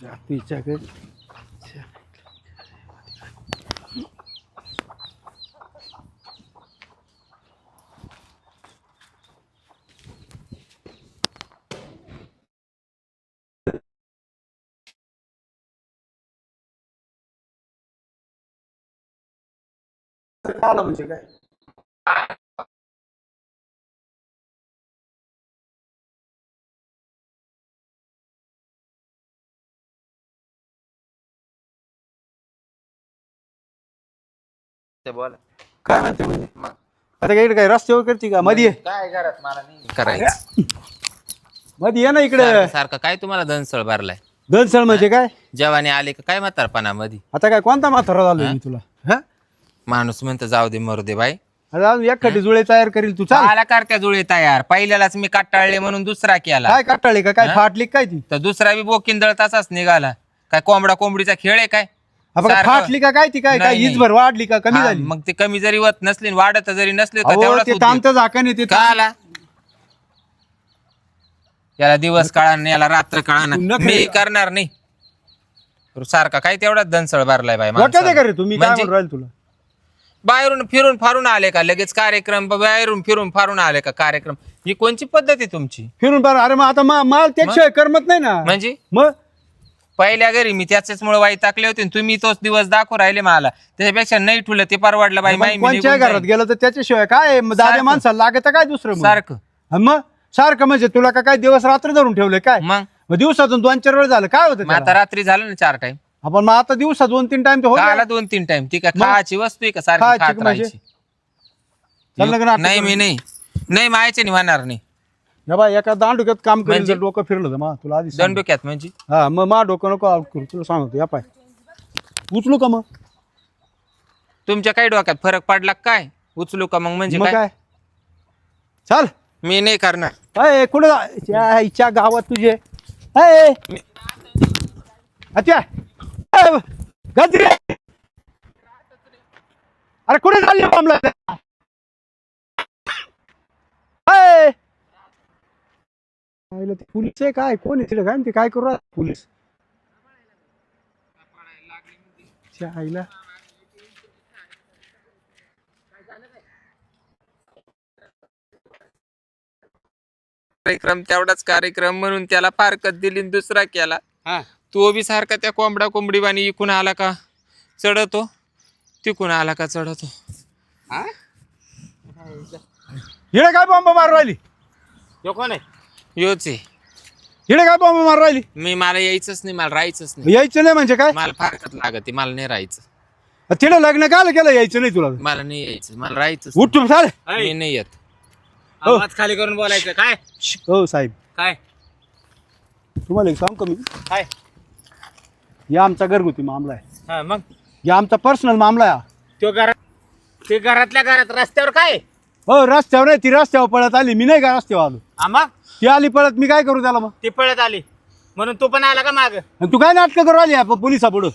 तिच्याकडे आलं म्हणजे काय ते बोला. काय म्हणते म्हणजे? आता काय इकडे काय रस्त्यावर करते का? मध्ये ये. काय घरात मला नाही. करायचं. मध्ये ये ना इकडे. सारखं- काय तुम्हाला दनसळ भरलाय? दनसळ म्हणजे काय? जवानी आले का काय म्हातारपणामध्ये आता काय कोणता म्हातारा झालो मी तुला? हा? माणूस म्हणतो जाऊ दे मरू दे बाई. आता अजून एखादी जुळे तयार करील तू चाल. आला करत्या जुळे तयार? पहिल्यालाच मी काटाळले म्हणून दुसरा केला. काय काटाळी का? काय फाटली का काय ती? तर दुसरा बी बोकिंदळ तसाच निघाला. काय कोंबडा कोंबडीचा खेळ आहे काय? सारखं- फाटली का काय ती काय? काय नाही, भर वाढली का? कमी हा, झाली. मग ते कमी जरी होत नसली वाढत जरी नसले तर अहो, तेवढाच ते उद्योग. तांत झाकण येते का आला याला दिवस कळा याला रात्र कळा नखरे- मी करणार नाही. सारखा काय तेवढाच दनसळ भरलाय माणसाला. का रे तुम्ही काय म्हणजे म्हणून राहील तुला? बाहेरून फिरून फारून आले का? लगेच कार्यक्रम बाहेरून फिरून फारून आले का कार्यक्रम? ही कोणची पद्धत आहे तुमची? फिरून पार अरे मग आता मा- माल त्याशिवाय करमत नाही ना. म्हणजे? मग पहिल्या घरी मी त्याच्यामुळे वाई टाकले होते आणि तुम्ही तोच दिवस दाखवू राहिले मला त्याच्यापेक्षा नाही ठुलं ते परवडलं बाई माई मग मी कोणत्या निघून घरात जाईन. गेलं तर त्याच्याशिवाय काय मग सारखं. माणसाला लागत काय दुसरं मग? सारखं हा, मग सारखं म्हणजे तुला का काय दिवस रात्र धरून ठेवलंय काय मग मग दिवसातून दोन चार वेळ झालं काय होतं आता त्याला? रात्री झालं ना चार टाइम आपण मग आता दिवसा दोन तीन टाइम आला होत दोन तीन टाइम ती काय मग? खायची वस्तू आहे का सारखी खायची खात म्हणजे? राहायची चाललं का नाटक नाही मी करून? नाही नाही मायचे नाही होणार नाही बाबा एका दांडुक्यात काम करेल म्हणजे? जर डोकं फिरलं तर मा तुला आधी सांग. दंडोक्यात म्हणजे? हा मग मा डोकं नको आउट करू तुला सांगतो या पाय. उचलू का मग? तुमच्या काही डोक्यात फरक पडला का काय? उचलू का मग म्हणजे मग काय? काय? चाल. मी नाही करणार. अय कुठं जा- त्या आईच्या गावात तुझे. अय. अच्छा अय, गजरे. अरे कुठे चालले बॉम्बला अय. आईला ते. पोलीस आहे काय? कोण आहे? तिला काय? ते काय करू राहिला पोलीस? आईला. कार्यक्रम तेवढाच कार्यक्रम म्हणून त्याला फारकत दिली आणि दुसरा केला. तो बी सारखा त्या कोंबडा कोंबडी बाणी इकून आला का? चढतो. तिकून आला का? चढतो. हिडे काय बॉम्ब मारू राहिली? कोण आहे? योच आहे. हिडे काय बॉम्ब मारू राहिली? मी मला यायचंच नाही मला राहायचंच नाही. यायचं नाही म्हणजे काय? मला फारकत लागत मला नाही राहायचं. तिला लग्न काल केलं यायचं नाही तुला. मला नाही यायचं मला राहायचंच उठ तू चाल. नाही. मी नाही येत. आवाज खाली करून बोलायचं. काय? हो साहेब. काय? तुम्हाला एक सांग का मी. काय? या आमचा घरगुती मामला आहे. हा मग? या आमचा पर्सनल मामला आहे हा. तो घरात ते घरातल्या घरात रस्त्यावर काय? हो रस्त्यावर नाही ती रस्त्यावर पळत आली. मी नाही का रस्त्यावर आलो? हा मग ती आली पळत मी काय करू त्याला मग? ती पळत आली. म्हणून तू पण आला का माग? आणि तू काय नाटकं करू आली आपण पोलिसा पुढं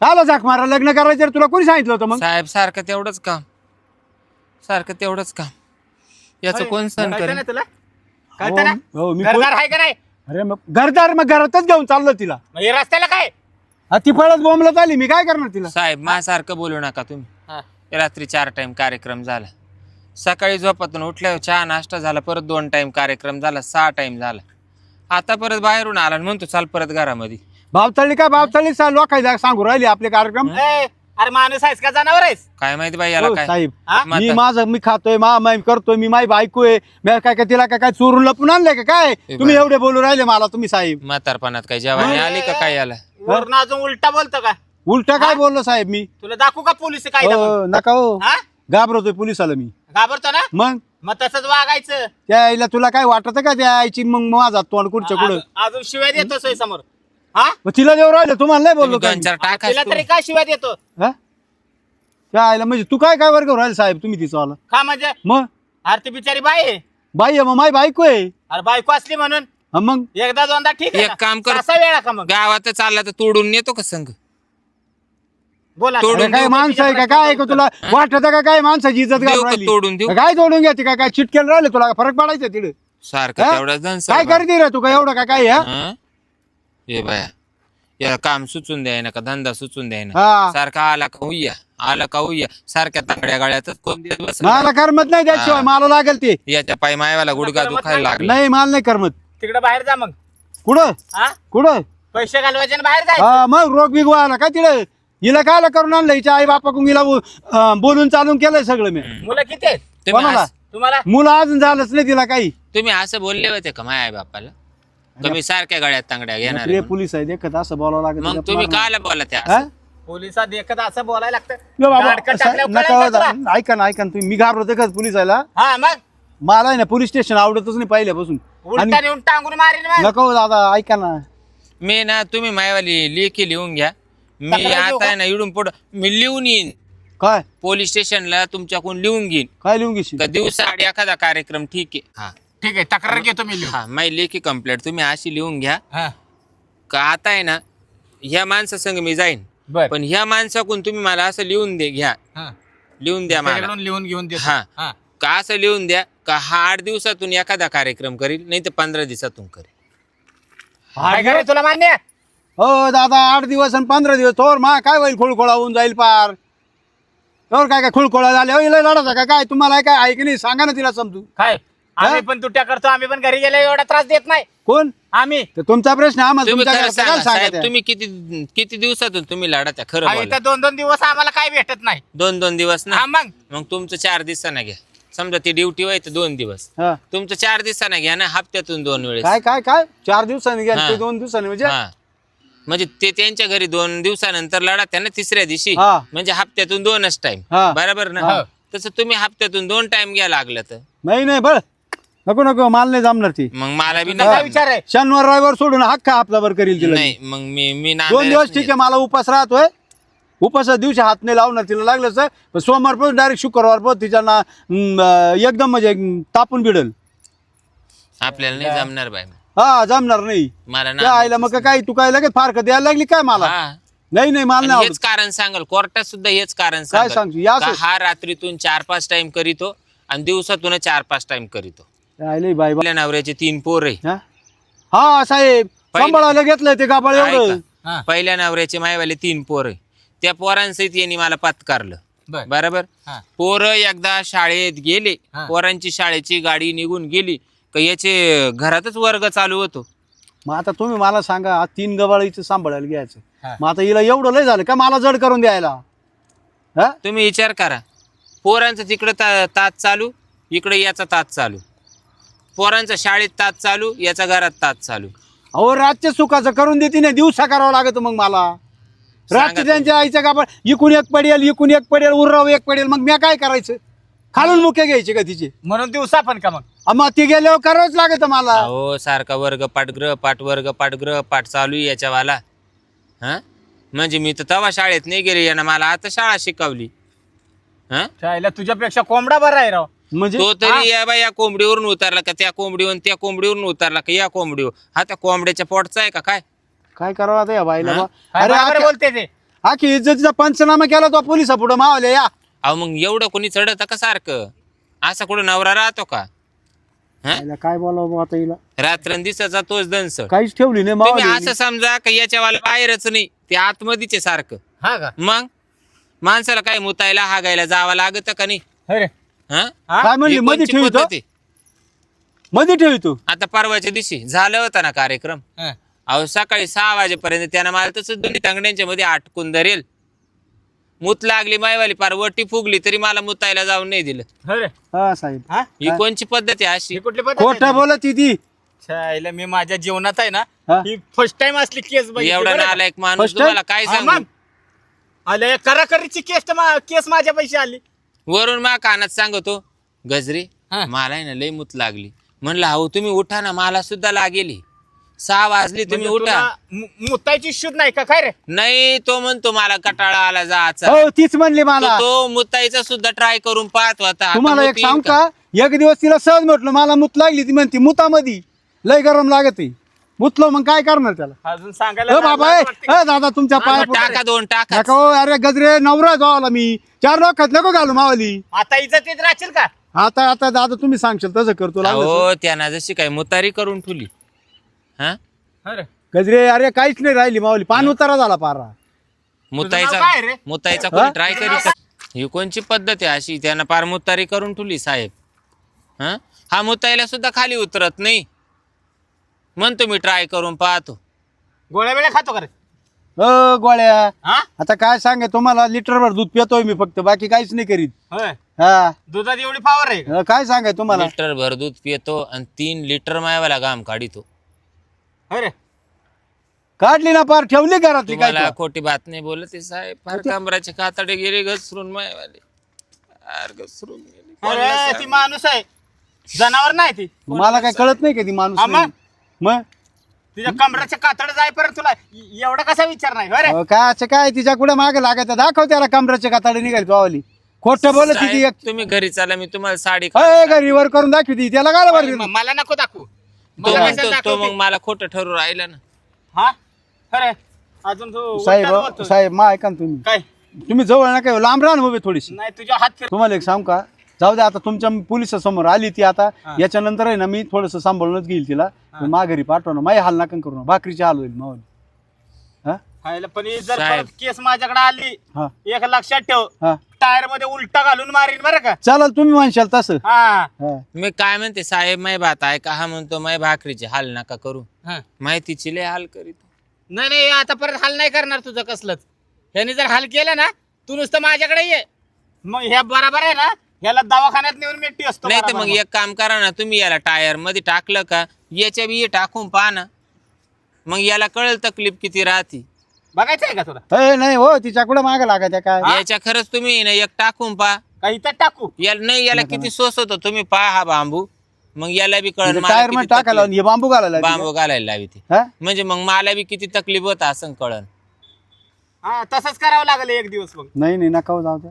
काला जाक मारा लग्न करायचं रे, तुला कोणी सांगितलं होतं मग? साहेब सारखं तेवढंच काम. सारखं तेवढंच काम. याचं कोण सण कळतं करेल तुला? कळतं ना हो हो, मी घरदार आहे का नाही? अरे मग घरदार मग घरातच घेऊन चाललो तिला. मग हे रस्त्याला काय? हा, ती पळत बोंबलत आली मी काय करणार तिला? साहेब माझ्यासारखं बोलू नका तुम्ही. हा. रात्री चार टाइम कार्यक्रम झाला. सकाळी झोपातून उठल्यावर चहा नाश्ता झाला परत दोन टाइम कार्यक्रम झाला सहा टाइम झाला. आता परत बाहेरून आला आणि म्हणतो चाल परत घरामध्ये. बावतळली काय सा लोकांना सांगू राहिली आपले कार्यक्रम? ए, अरे माणूस आहेस का जनावर आहेस? काय माहिती बाई याला हो, काय? साहेब. हा? मी माझं मी खातोय मा मी करतोय मी माई बायको आहे मी काय काय तिला काय काय चोरून लपून आणलंय का काय? तुम्ही. एवढे बोलू राहिले मला तुम्ही साहेब. म्हातारपणात काय जेवानी आली का काय याला? वरून अजून उलटा बोलतो का? उलट काय बोललो साहेब मी? तुला दाखवू का पोलीस काय हो, नका हो. हा? घाबरतोय पोलिसाला मी. घाबरतो ना? मग? मग तसंच वागायचं. त्या आईला तुला काय वाटत का त्या आईची? मग माझा तोंड कुठच्या कुठं? अजून अजून शिवाय देतो सोय समोर हा? मग तिला देऊ राहिलं तुम्हाला नाही बोललो तुम्ही काय दोन चार टाका तिला तरी काय शिवाय देतो? हा? त्या आईला म्हणजे तू काय काय वर्ग राहील साहेब? तुम्ही तिचा आला. का म्हणजे? मग? अरे ती बिचारी बाई आहे. बाई आहे मग माई बायको आहे. अरे बायको असली म्हणून. हा मग? एकदा दोनदा ठीक आहे एक ना? काम कर. असा वेळा का मग? गावात चालला तर तोडून नेतो का संघ बोला तोडून अरे काय देऊ माणसं आहे का? काय आहे का तुला? वाटत का? काय माणसाची इज्जत देऊ का तोडून देऊ? काय तोडून घ्यायची काय काय चिटकेल राहिले? तुला फरक पडायचा तिकडे? सारखं हा? तेवढा जण काय करते रे तू? काय एवढं काय काय हा? हे? बाया याला काम सुचून द्याय ना का? धंदा सुचून द्याय ना हा. सारखा आला का उया आला का उया सारख्या तांगड्या गाड्यातच कोण दिवस बसला. मला करमत नाही त्याशिवाय. मला लागेल ते. याच्या पाय मायवाला गुडगा दुखायला. लागला. नाही मला नाही करमत. तिकडे बाहेर जा मग. कुठं? हा? कुठं? पैसे घालवायचे आणि बाहेर हा मग रोग बिग व्हायला काय तिला हिला काय करून आणलं? हिच्या आई बापा हिला बो- अं, बोलून चालून केलंय सगळं मी. मुलं किती आहेत? तुम्ही कोणाला? असं- तुम्हाला? मुलं अजून झालंच नाही तिला काही. तुम्ही असं बोलले होते का माय आई बापाला कमी सारख्या गाड्यात तांगड्या घेणार रे आहे पोलीस आहे देखत असं बोलावं लागत मग तुम्ही कायला बोला त्या हा? असं? पोलिसात असं बोलायला लागतं. टाकल्यावर कळलं का तुला? ऐका ना ऐका ना तुम्ही मी घाबरतो का पोलीस आयला हा मग? मला आहे ना पोलीस स्टेशन आवडतच नाही पहिल्यापासून. आणि उलटा नेऊन टांगून मारीन मग. नको दादा ऐका ना. मी ना तुम्ही मायवाली लेखी लिहून घ्या. मी तक्रार देऊ आता का? आहे ना इडून पुढं मी लिहून येईन. काय? पोलीस स्टेशनला तुमच्याकडून लिहून घेईन. काय लिहून घेशील? का दिवसा आड एखादा कार्यक्रम ठीक आहे. हा. ठीक आहे तक्रार घेतो मी लिहून. हा माझी लेखी कंप्लेंट तुम्ही अशी लिहून घ्या. हा. का आता आहे ना ह्या माणसासंग मी जाईन. बर. पण ह्या माणसाकडून तुम्ही मला असं लिहून दे घ्या. हा. लिहून द्या मला. त्याच्याकडून लिहून घेऊन देतो. हा. हा. का असं लिहून द्या का हा आठ दिवसातून एखादा कार्यक्रम करील नाही तर पंधरा दिवसातून करेल. काय करे तुला मान्य? आहे? हो दादा आठ दिवस आणि पंधरा दिवस. थोर मा काय होईल खुळखोळा होऊन जाईल पार. थोर काय काय खुळखोळा झाले? हो इला लढा का? काय तुम्हाला काय आहे की नाही? सांगा ना तिला समजू काय? आम्ही पण तुट्या करतो आम्ही पण घरी गेले एवढा त्रास देत नाही. कोण? आम्ही. तर तुमचा प्रश्न आम्हाला तुम्ही तुमच्या खरं घरचं सांगा काय साहेब सांगा तुम्ही किती किती दिवसातून तुम्ही लढा त्या खरं हा, बोला. इथं दोन दोन दिवस आम्हाला काय भेटत नाही. दोन दोन दिवस ना? हा मग. मग तुमचं चार दिवसानं घ्या. समजा ती ड्युटी व्हाय तर दोन दिवस. हा. तुमचं चार दिवसानं घ्या ना हप्त्यातून दोन वेळेस. काय काय काय? चार दिवसांनी घ्या हा. ते दोन दिवसांनी म्हणजे हा. म्हणजे ते त्यांच्या घरी दोन दिवसानंतर लढा त्यांना तिसऱ्या दिवशी. हा. म्हणजे हप्त्यातून दोनच टाइम हा. बरोबर ना. तसं तुम्ही हप्त्यातून दोन टाइम घ्या लागलं तर. नाही नाही बळ नको नको माल नाही जमणार ती. मग मला बी नाही काय विचार आहे? शनिवार रविवार सोडून हक्का हप्ताभर करील तिला. नाही मग मी मी दोन दिवस ठीक आहे मला उपास राहतोय. उपासा दिवशी हात नाही लावणार तिला लागलं सर पण सोमवार पण डायरेक्ट शुक्रवार पण तिच्या ना अं, एकदम म्हणजे तापून बिडल. आपल्याला नाही जमणार बाय हा जमणार नाही मला त्या आईला मग काय तू काय लगेच फारकत द्यायला लागली काय मला हा. नाही नाही मला आणि नाही हेच कारण सांगल कोर्टात सुद्धा हेच कारण काय सांगल सांगतो? या का हा रात्रीतून चार पाच टाइम करीतो आणि दिवसातून चार पाच टाइम करीतो आईले बाय आपल्या नवऱ्याचे तीन पोर आहे हा? हा साहेब पहिले- सांभाळायला घेतलंय ते गाबाळ एवढं ऐका. हा. पहिल्या नवऱ्याचे मायवाले तीन पोर आहे त्या पोरांसहित यांनी मला पत्कारलं बर बरोबर हा. पोरं एकदा शाळेत गेले हा. पोरांची शाळेची गाडी निघून गेली का याचे घरातच वर्ग चालू होतो? मग आता तुम्ही मला सांगा आज तीन गबाळीचं सांभाळायला घ्यायचं. हा. मग आता हिला एवढं लय झालं का मला जड करून द्यायला? हा? तुम्ही विचार करा. पोरांचं तिकडं ता तास चालू इकडे याचा तास चालू. पोरांचं शाळेत तास चालू याचा घरात तास चालू. अहो रातच्या सुखाचं करून देते नाही दिवसा करावं लागत मग मला. रातच्या तुम्ही. त्यांच्या आईच्या गाबा इकून एक पडेल इकून एक पडेल उर्राव एक पडेल मग मी काय करायचं? खालून मुके घ्यायचे का तिचे? म्हणून दिवसा पण का मग? अ, मग ती गेल्यावर करावंच लागत मला. अहो सारखा वर्ग पाठग्रह पाठ वर्ग पाठग्रह पाठ चालू आहे याच्यावाला. हा? म्हणजे मी तर तवा शाळेत नाही गेले यानं मला आता शाळा शिकवली. हा? तुझ्यापेक्षा कोंबडा बरा आहे राव. म्हणजे? तो तरी या बा या कोंबडीवरून उतरला का त्या कोंबडीवरून त्या कोंबडीवरून उतरला का या कोंबडीवर? हा त्या कोंबड्याच्या पोटचा आहे का काय? काय करावं आता या बाईला हा? बा? काय अरे बरोबर आखी- बोलते ते. आखी इज्जतीचा पंचनामा केला तो पोलिसा पुढे मावले या. अहो मग एवढं कोणी चढत का सारखं? असा कुठं नवरा राहतो का? हा? काय बोलावं बा आता हिला? रात्रंदिसाचा तोच दंस काहीच ठेवली नाही तुम्ही मावली असं समजा का याच्यावाला बाहेरच नाही ते आतमध्येच आहे सारखं. हा का? मग? माणसाला काय मुतायला हागायला जावं लागत का नाही? अरे हा? हा? काय म्हणली? ही मध्ये कोणची ठेवितो पद्धत? आहे? मध्ये ठेवितो आता परवाच्या दिवशी झालं होता ना कार्यक्रम. हा. अहो सकाळी सहा वाजेपर्यंत त्यानं मला तसंच दोन्ही तांगड्यांच्या मध्ये आटकून धरेल. मूत लागली मायवाली पार वटी फुगली तरी मला मुतायला जाऊन नाही दिलं अरे हा साहेब हा ही कोणची पद्धत आहे अशी ही कुठली पद्धत खोट आहे? बोलत ती चायला मी माझ्या जीवनात आहे ना हा? ही फर्स्ट टाइम असली केस बघितली एवढा बरं का? नालायक माणूस First time? तुम्हाला काय हा, सांगू मग. आले कराकरीची केस तर मा- केस माझ्या पैसे आली वरून मा कानात सांगतो गजरे हा. मला आहे ना लय मूत लागली म्हणलं अहो तुम्ही उठा ना मला सुद्धा लागेली सहा वाजली तुम्ही म्हणजे उठा. तुला मु- मुतायची शुद्ध नाही का? काय रे? नाही तो म्हणतो मला कटाळा आला जायचा. हो तीच म्हणली मला. तो- तो मुताईचा सुद्धा ट्राय करून पाहत होता. आता तुम्हाला मूत एक येईल सांग का? एक दिवस तिला सहज म्हटलं मला मुत लागली. ती म्हणती मुतामधी लय गरम लागत. मुतलो मग काय करणार त्याला? अजून सांगायला अ बाबा ए, दादा तुमच्या पाया मग टाका दोन टाका नका हो, अरे गजरे नवरा जावाला मी. चार लोकात नको घालू मावली. आता इज्जतीत राहशील का? आता आता दादा तुम्ही सांगशाल तसं करतो लागलं हो त्यांना जशी काय मुतारी करून ठेवली. हा? अरे. गजरे अरे काहीच नाही राहिली माऊली. पान उतारा झाला पारा. मुताईचा काय रे? मुताईचा हा? कोणी ट्राय करीत ही कोणची पद्धत आहे अशी? त्यानं पार मुतारी करून ठेवली साहेब. हा? हा मुताईला सुद्धा खाली उतरत नाही. म्हणतो मी ट्राय करून पाहतो. गोळ्या वेळ्या खातो का रे? अ गोळ्या. हा? आता काय सांगे तुम्हाला लिटरभर दूध पितोय मी फक्त. बाकी काहीच नाही करीत. होय. हा. दुधात एवढी पावर आहे का? अ, काय सांगाय तुम्हाला? लिटर भर दूध पितो आणि तीन लिटर मायवाला घाम काढितो. होय रे. काढली ना पार ठेवली घरातली काय तुम्हाला तो? खोटी बात नाही बोलत आहे साहेब. फार कांबराचे कातडे गेले घसरून मायवाले. फार घसरून गेले. कोणाला अरे सांग? ती माणूस आहे. जनावर नाही ती. मला काय कळत नाही का ती माणूस हा, नाही. मग? तुझ्या कमराच्या कातड जाईपर्यंत तुला ए- एवढा कसा विचार नाही होय रे. अ, काय असं काय? तिच्या कुठे मागे लागायचं? दाखव त्याला कमराचे कातडे निघाली पावली खोटं बोलत ती साहेब, एक. तुम्ही घरी चला मी तुम्हाला साडी घरी वर करून दाखवती त्याला काय बरं मला नको दाखवू. तो मला म्हणतो कशाला तो दाखवते? मग मला खोटं ठरू राहिला ना. हा? खरे अजून तू उलटाच साहेब. साहेब मा ऐका ना तुम्ही. काय? तुम्ही जवळ नका येऊ, लांब राहा ना उभे थोडीशी. नाही तुझ्या हात फिर तुम्हाला एक सांग का? जाऊ दे आता तुमच्या पोलिसासमोर आली ती आता. हा. याच्यानंतर आहे ना मी थोडस सांभाळूनच घेईल तिला. माघारी पाठव ना माही हाल नका करू ना. भाकरीची हाल होईल मावली. हा पण ही जर साहेब. परत केस माझ्याकडे आली हा. एक लक्षात ठेव. हा. टायरमध्ये उलटा घालून मारीन बरं का. चालेल तुम्ही म्हणशाल तसं. हा. हा. मी काय म्हणते साहेब माय बात ऐका हा म्हणतो माय भाकरीचे हाल नका करू. हा. माहितीची लय हाल करीत. नाही नाही आता परत हाल नाही करणार तुझं कसलंच. ह्याने जर हाल केला ना तू नुसतं माझ्याकडे ये. मग ह्या बरोबर आहे ना ह्याला दवाखान्यात नेऊन मिठी असतो नाही तर बरोबर मग एक काम करा ना तुम्ही याला टायरमध्ये टाकलं का याच्या बी हे टाकून पहा ना. मग याला कळेल तकलीफ किती राहती. बघायचं आहे का तुला? ए, नाही हो तिच्या कुठे मागे लागायच्या काय? हा? याच्या खरंच तुम्ही ना एक टाकून पहा का इथं टाकू? याला नाही याला किती सोस होतो तुम्ही पहा हा बांबू. मग याला बी कळेल मला टायर किती मध्ये टाकायला तकलीफ- हे बांबू घालायला. बांबू घालायला लावी ती. हा? म्हणजे मग मला बी किती तकलीफ होत असं कळन. हा तसंच करावं लागलं एक दिवस मग. नाही नाही नका हो, जाऊ दे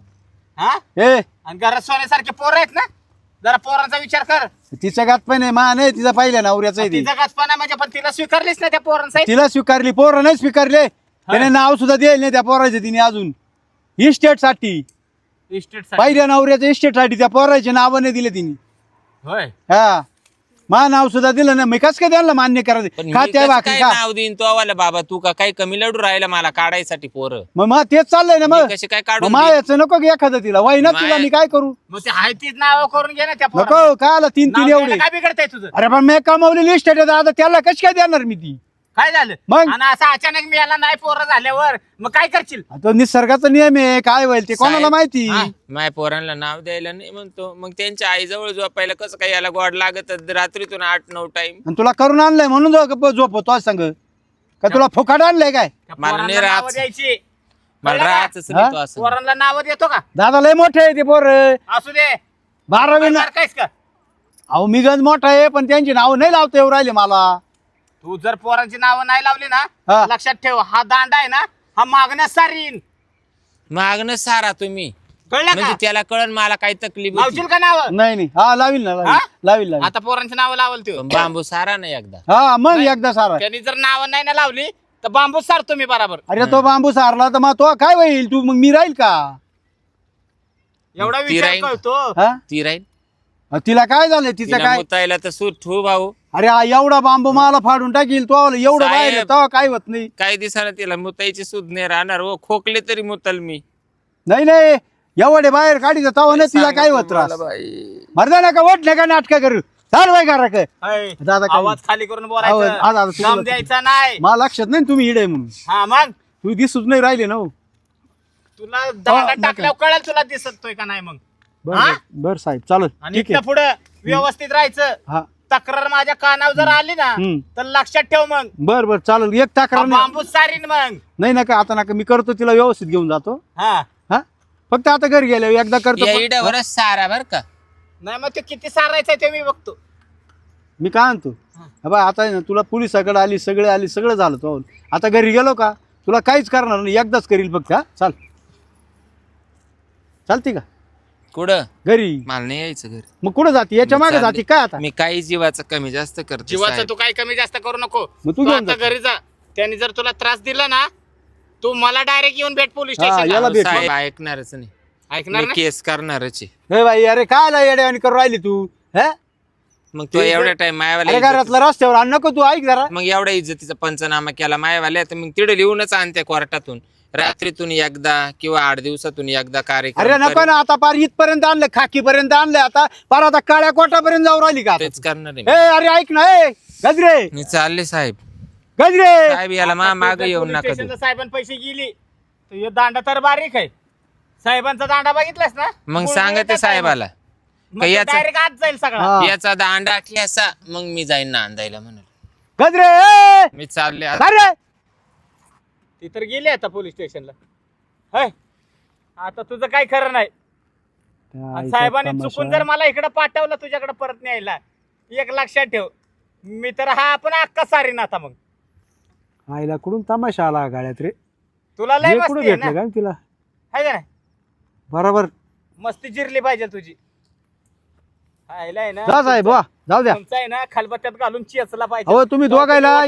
हा? ए! आणि घरात सोन्यासारखे पोरं आहेत ना? जरा पोरांचा विचार कर. तिच्या गात पण आहे मा नाही तिचा पहिल्या नवऱ्याचा आहे ती. तिचा गाचपणा म्हणजे पण तिला स्वीकारलीच ना त्या पोरांचा? तिला स्वीकारली पोरं नाही स्वीकारले. त्याने नाव सुद्धा द्यायला नाही त्या पोराचे तिने अजून. इस्टेटसाठी इस्टेट पहिल्या नवऱ्याच्या इस्टेटसाठी त्या पोराचे नाव नाही दिले तिने. होय. हा. मा नाव सुद्धा दिलं ना मी कस काय त्यांना मान्य पण करायचं मी खात्या कसं भाकरी काय का नाव देईन तो आवाला बाबा? तू का काही कमी लढू राहिला मला काढायसाठी पोरं? मग मग तेच चाललंय ना मग. मी कशी काय काढून मा देईन? याचं नको की एखादं तिला. वाई ना तिला माय- मी काय करू? मग ते आहे तीच नाव करून घे ना त्या नको आला तीन नाव तीन द्यायला एवढे काय बिघडतंय तुझं? अरे पण मी कमावलेली इस्टेट आहे आता त्याला कशी काय देणार मी ती? काय झालं? मग? आणि असं अचानक मिळाला नाही पोरं झाल्यावर मग काय करशील? तो निसर्गाचा नियम आहे काय होईल ते कोणाला साहेब, माहिती? हा. माय पोरांना नाव द्यायला नाही म्हणतो. मग त्यांच्या आईजवळ झोपायला कसं काय याला गोड लागत? रात्रीतून आठ नऊ टाइम आणि तुला करून आणलंय म्हणून झोप- झोपतो आज सांग. का तुला फुकाट आणलंय काय? त्या मला पोरांना नाही द्यायची. मला नाही तो असं. पोरांना नाव देतो का? दादा लय मोठे आहे ते पोर. असू दे. बारावी ना काहीच का? अहो मी गंज मोठा आहे पण त्यांची नाव नाही लावता येऊ राहिले मला. तू जर पोरांची नावं नाही लावली हा. ना लक्षात ठेव हा दांडा आहे ना हा मागण्यास सारीन. मागणं सारा तुम्ही. कळलं म्हणजे का? त्याला कळण मला काही तकलीफ होती. लावशील का नाव? नाही नाही. हा लावील ना लावील. हा? लावील लावील. आता पोरांची नावं लावल तू. पण बांबू सारा नाही एकदा. हा मग एकदा सारा. त्यांनी जर नावं नाही ना लावली तर बांबू सारतो मी बराबर. अरे तो बांबू सारला तर मग तो काय होईल? तू मग मी राहील का? एवढा ती विचार. कळतो. हा? ती राहील अ, तिला काय झालं? तिचं तिला काय? मुतायला तर सूट ठेवू भाऊ. अरे हा एवढा बांबू मला फाडून टाकील तो एवढं साहेब. बाहेर तेव्हा काय होत नाही. काही दिवसाला तिला मुताईची सूद नाही राहणार हो. खोकले तरी मुतल मी. नाही नाही एवढे बाहेर काढीचं तेव्हा नाही तिला काय होत बाई. मरदा नका वट नका नाटक करू? चाल करा काय हाय. दादा काय- आवाज खाली करून आवाज- बोलायचं. द्यायचा नाही. मला लक्षात नाही तुम्ही इडे म्हणून. हा मग? तू दिसूच नाही राहिले ना हो. तुला दांडा नका. टाकल्यावर कळेल तुला दिसतोय का नाही मग. हा? बर, बर साहेब चालत आणि ठीक इथनं आहे पुढं व्यवस्थित राहायचं. हा. तक्रार माझ्या कानावर जर आली ना हम्म. तर लक्षात ठेव मग. बर बर चालेल. एक तक्रार नाही. बांबू सारीन मग. नाही नका आता नका. मी करतो तिला व्यवस्थित घेऊन जातो. हा. हा? फक्त आता घरी गेल्या एकदा करतो. या सारा बर का? नाही मग ते किती सारायचं ते मी बघतो. मी काय आणतो बा आता आहे ना तुला पोलिसाकडे आली सगळे आली सगळं झालं तो. आता घरी गेलो का? तुला काहीच करणार नाही. एकदाच करील फक्त हा? चाल. चालते का? कुठं? घरी. मला नाही यायचं घरी. मग कुठं जाते? याच्या मागे. जाते? काय आता? मी काही जीवाचं कमी जास्त करते जीवाचं साहेब. तू काही कमी जास्त करू नको. मग तू तू घेऊन आता जा. घरी जा. त्यांनी जर तुला त्रास दिला ना तू मला डायरेक्ट येऊन भेट पोलीस हा, स्टेशन याला अहो, भेट. साहेब ऐकणारच नाही. ऐकणार मी ना केस करणारच आहे. हे बाई अरे काय येड्यावानी करू राहिली तू? हा? मग तो एवढ्या टाइम अरे मायावाला घरातला रस्त्यावर आण नको तू ऐक जरा. मग एवढ्या इज्जतीचा पंचनामा केला मायावाल्या तर मग तिथे लिहूनच आणते कोर्टातून. रात्रीतून एकदा किंवा आठ दिवसातून एकदा कार्यक्रम अरे नको करेल. ना आता पार इथपर्यंत आणलं खाकी पर्यंत आणलं आता पार आता काळ्या कोटापर्यंत जाऊ राहिली का? तेच करणार आहे ए मी. अरे ऐक ना ए गजरे मी चालले साहेब गजरे साहेब याला मा माग येऊन पोलीस नका देऊ. स्टेशनला साहेबांनी पैसे गेली तर ह्यो दांडा तर बारीक आहे साहेबांचा दांडा बघितलास ना मग सांगा ते साहेबाला का याचा डायरेक्ट आत जाईल सगळा हा. याचा दांडा ठेसा मग मी जाईन ना अंदायला म्हणून गजरे ए! मी चालले आता. अरे ती तर गेली आता पोलीस स्टेशनला. होय आता तुझं काय खरं नाही. आणि साहेबांनी चुकून जर मला इकडे पाठवलं तुझ्याकडे परत न्यायला एक लक्षात ठेव. मी तर हा आपण अक्का सारीन आता मग. आईला कुठून तमाशा आला गाड्यात रे? तुला लय हे कुठं मस्ती आहे भेटलं ना? काय तिला? हाय का नाही? बरोबर. मस्ती जिरली पाहिजे तुझी. हायला आहे ना जा साहेब वा जाऊ द्या. तुमचा आहे ना खलबत्त्यात घालून चेचला पाहिजे. अहो तुम्ही दोघायला.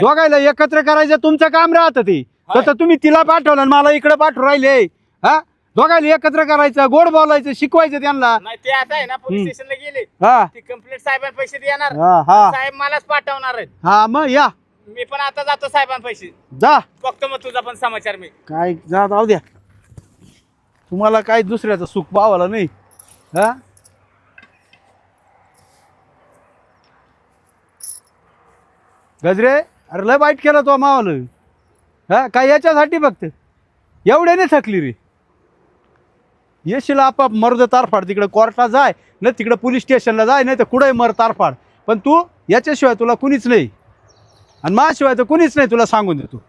दोघायला एकत्र करायचं तुमचं काम राहतं ते. तर तुम्ही तिला पाठवलं आणि मला इकडे पाठवून राहिले. हा? दोघायला एकत्र करायचं गोड बोलायचं शिकवायचं त्यांना. नाही ते आता आहे ना पोलीस हम्म. स्टेशनला गेले. हा. ती कंप्लीट साहेबांना पैसे देणार. हा हा. साहेब मलाच पाठवणार आहेत. हा मग या. मी पण आता जातो साहेबांना पैसे. जा. बघतो मग तुझा पण समाचार मी. काय जा जाऊ द्या. तुम्हाला काय दुसऱ्याचं सुख पावाला नाही? हा? गजरे अरे लय वाईट केला तो मावाला. हा काय याच्यासाठी फक्त एवढ्याने थकली रे. येशील आपाप मर्द तारफाड तिकडे कोर्टला जाय न तिकडं पोलीस स्टेशनला जाय नाही तर कुठे मर तारफाड. पण तू याच्याशिवाय तुला कुणीच नाही. आणि माझ्याशिवाय तर कुणीच नाही तुला सांगून देतो.